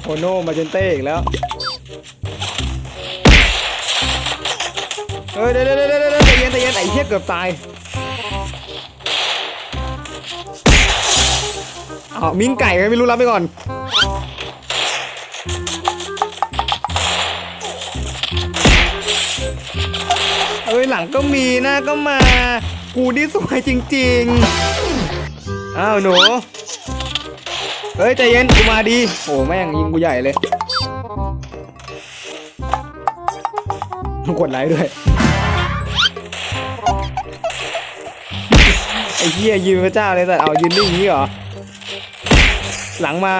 โคโน่มาเจนเต้อีกแล้ว เฮ้ยเดี๋ยวเดี๋ยวเดี๋ยวเดี๋ยวเย็นเย็นไอ้เหี้ยเกือบตายอ้ามิ้งไก่ไงไม่รู้รับไปก่อนเอ้ยหลังก็มีหน้าก็มา กูนี่สวยจริง ๆ อ้าวหนู เฮ้ยใจเย็นกูมาดี โอ้แม่งยิงกูใหญ่เลยต้องกดไลค์ด้วย ไอ้เหี้ยยืนพระเจ้าเลยแต่เอายืนนิ่งอย่างนี้เหรอ หลังมา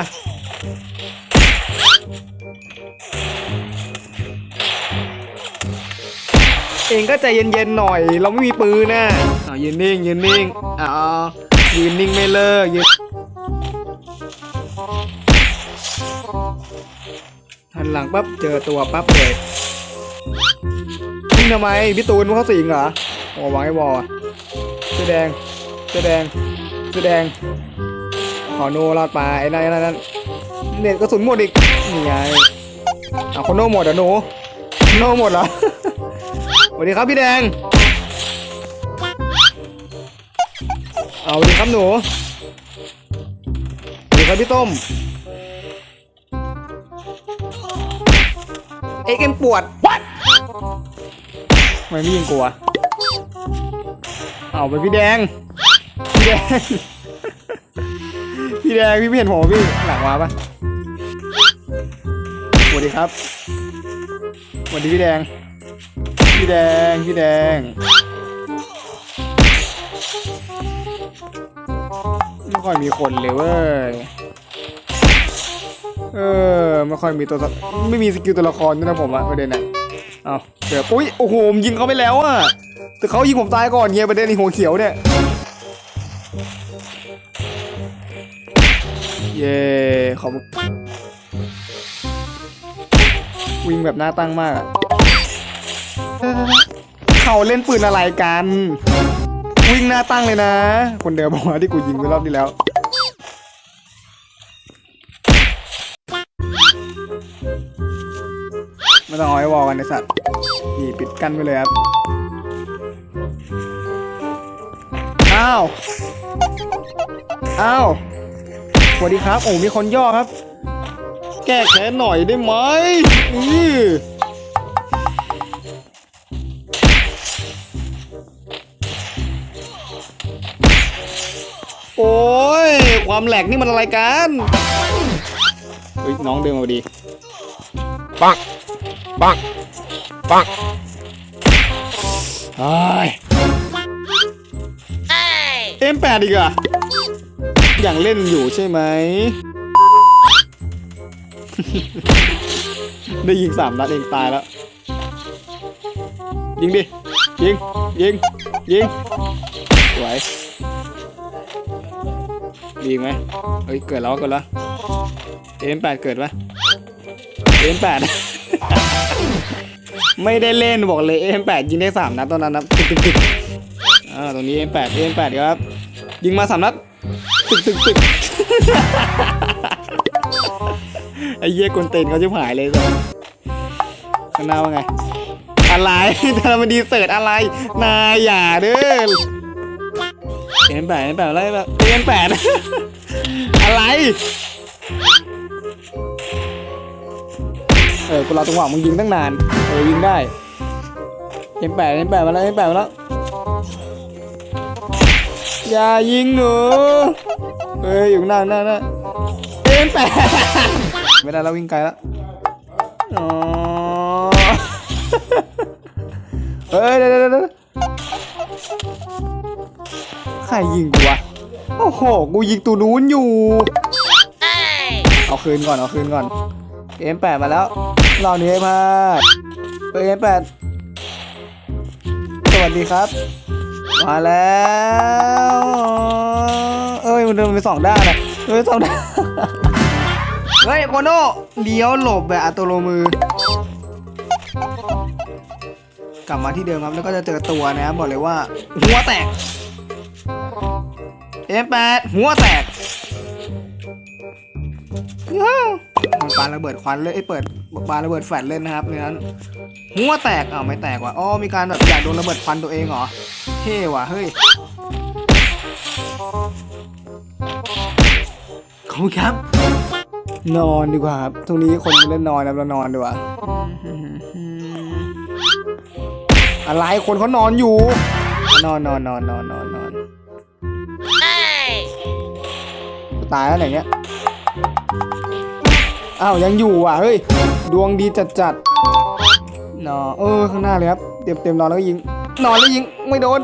เองก็ใจเย็นๆหน่อย เราไม่มีปืนน่ะเอายืนนิ่งยืนนิ่งอ๋อายืนนิ่งไม่เลิกยืน หลังปั๊บเจอตัวปั๊บเลยวิ่งทำไมพี่ตูนมึงเขาสิงเหรอโอ้วางไอ้บอลอะเสื้อแดงเสื้อแดงเสื้อแดง ขอโนรอดไปไอ้นั่นไอ้นั่นนั่นเน็ตกระสุนหมดอีกนี่ไงเอาคนโนหมดเหรอหนูโนหมดเหรอสวัสดีครับพี่แดงเอาสวัสดีครับหนูสวัสดีครับพี่ต้ม เอ็กเอ็มปวด What ทำไมไม่ยิงกลัว เอาไปพี่แดง พี่แดง พี่แดงพี่ไม่เห็นผมพี่หลังมาปะสวัสดีครับสวัสดีพี่แดง พี่แดง พี่แดงไม่ค่อยมีคนเลยเว้ย เออไม่ค่อยมีตัวไม่มีสกิลตัวละครด้วยนะผมอะประเด็นอะเอาเดี๋ยวอุ้ยโอ้โหผมยิงเขาไปแล้วอะแต่เขายิงผมตายก่อนเฮียประเด็นไอ้หัวเขียวเนี่ยเย่ขอบคุณวิ่งแบบหน้าตั้งมากอะเขาเล่นปืนอะไรกัน วิ่งหน้าตั้งเลยนะ คนเดิมบอกว่าที่กูยิงไปรอบที่แล้ว ต้องเอาไอ้วอลกันไอสัตว์ นี่ปิดกั้นไปเลยครับ อ้าว อ้าว สวัสดีครับ โอ้ มีคนย่อครับ แก้แค้นหน่อยได้ไหมอือโอ้ย ความแหลกนี่มันอะไรกัน เฮ้ย น้องเดินมาพอดี ปัง ปังปังเฮ้ยเอ็มแปดอีกอะอย่างเล่นอยู่ใช่ไหม ได้ยิงสามนัดเองตายแล้ว ยิงดิ ยิง ยิง ยิง สวยดีไหมเฮ้ย เกิดแล้วเกิดแล้วเอ็มแปดเกิดปะเอ็มแปด ไม่ได้เล่นบอกเลยเอ็มแปดยิงได้สามนัดตอนนั้นนะตึกตึกตึกอ่าตรงนี้เอ็มแปดเอ็มแปดครับ ยิงมาสามนัดตึกตึกตึกไอ้เหี้ยกวนเตนเขาจะหายเลยสิข้างหน้าว่าไง อะไรทำมันดีเสิร์ตอะไร นายอย่าเด้อเอ็มแปดเอ็มแปดอะไรแบบเอ็มแปดอะไร เออกูรอจังหวะมึงยิงตั้งนาน เออยิงได้เอ็มแปดเอ็มแปดมาแล้วเอ็มแปดมาแล้ว อย่ายิงหนูเฮ้ยอยู่ข้างหน้าข้างหน้าข้างหน้าเอ็มแปดไม่ได้แล้ววิ่งไกลแล้วอ๋อเฮ้ยเดี๋ยวเดี๋ยวเดี๋ยวใครยิงกูวะ โอ้โห กูยิงตัวนู้นอยู่ เอาคืนก่อน เอาคืนก่อน เอ็มแปดมาแล้ว รอบนี้มาเอ็มแปดสวัสดีครับ มาแล้ว เอ้ยมันเดินไปสองด้านอะเอ้ยสองด้านเฮ้ยโคโน่เลี้ยวหลบแบบอัตโนมือ กลับมาที่เดิมครับแล้วก็จะเจอตัวนะครับบอกเลยว่า หัวแตกเอ็มแปดหัวแตกย้า ปาระเบิดควันเล่นไอ้ยเปิดปาระเบิดแฟลชเล่นนะครับเนี่ยนั้นหัวแตกอ้าวไม่แตกว่ะอ๋อมีการแบบอยากโดนระเบิดควันตัวเองเหรอเท่ว่ะเฮ้ยขอบคุณครับ นอนดีกว่าครับตรงนี้คนเล่นนอนแล้วเรานอนดีกว่าอะไรคนเขานอนอยู่ นอนนอนนอนนอนนอนนอนตายแล้วไหนเนี้ย อ้าวยังอยู่ว่ะเฮ้ยดวงดีจัดจัดนอนเออข้างหน้าเลยครับเต็มเต็มนอนแล้วก็ยิงนอนแล้วยิงไม่โดน